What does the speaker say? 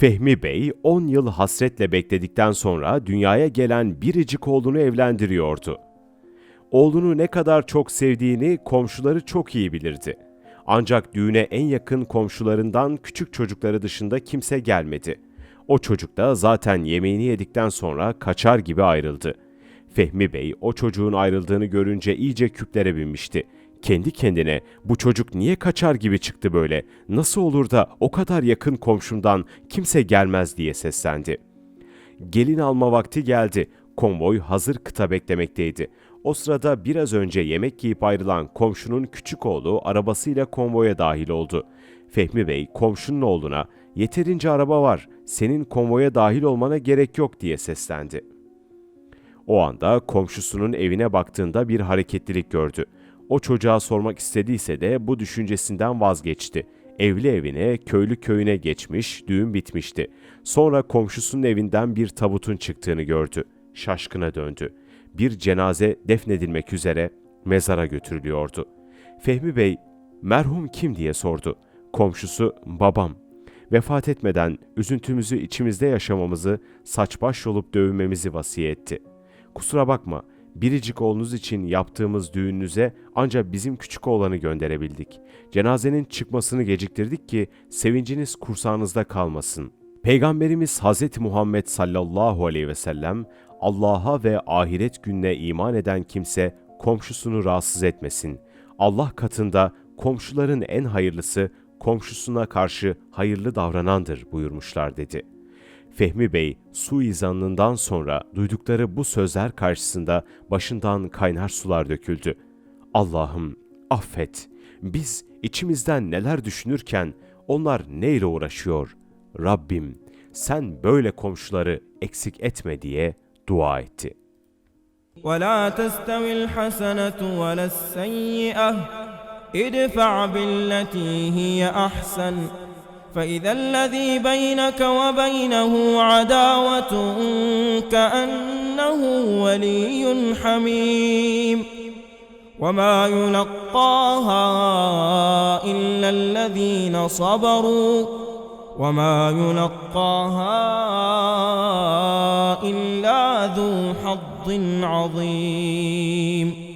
Fehmi Bey 10 yıl hasretle bekledikten sonra dünyaya gelen biricik oğlunu evlendiriyordu. Oğlunu ne kadar çok sevdiğini komşuları çok iyi bilirdi. Ancak düğüne en yakın komşularından küçük çocukları dışında kimse gelmedi. O çocuk da zaten yemeğini yedikten sonra kaçar gibi ayrıldı. Fehmi Bey o çocuğun ayrıldığını görünce iyice küplere binmişti. Kendi kendine bu çocuk niye kaçar gibi çıktı böyle? Nasıl olur da o kadar yakın komşumdan kimse gelmez diye seslendi. Gelin alma vakti geldi. Konvoy hazır kıta beklemekteydi. O sırada biraz önce yemek yiyip ayrılan komşunun küçük oğlu arabasıyla konvoya dahil oldu. Fehmi Bey komşunun oğluna yeterince araba var, senin konvoya dahil olmana gerek yok diye seslendi. O anda komşusunun evine baktığında bir hareketlilik gördü. O çocuğa sormak istediyse de bu düşüncesinden vazgeçti. Evli evine, köylü köyüne geçmiş, düğün bitmişti. Sonra komşusunun evinden bir tabutun çıktığını gördü. Şaşkına döndü. Bir cenaze defnedilmek üzere mezara götürülüyordu. Fehmi Bey, merhum kim diye sordu. Komşusu, babam. Vefat etmeden üzüntümüzü içimizde yaşamamızı, saç baş yolup dövünmemizi vasiyet etti. Kusura bakma, biricik oğlunuz için yaptığımız düğününüze ancak bizim küçük oğlanı gönderebildik. Cenazenin çıkmasını geciktirdik ki sevinciniz kursağınızda kalmasın. Peygamberimiz Hz. Muhammed sallallahu aleyhi ve sellem Allah'a ve ahiret gününe iman eden kimse komşusunu rahatsız etmesin. Allah katında komşuların en hayırlısı komşusuna karşı hayırlı davranandır buyurmuşlar dedi.'' Fehmi Bey suizanından sonra duydukları bu sözler karşısında başından kaynar sular döküldü. Allah'ım affet. Biz içimizden neler düşünürken onlar neyle uğraşıyor? Rabbim sen böyle komşuları eksik etme diye dua etti. ولا تستوي الحسنة ولا السيئة ادفع بالتي هي أحسن فإذا الذي بينك وبينه عداوة كأنه ولي حميم. وما يلقاها إلا الذين صبروا. وما يلقاها إلا ذو حظ عظيم.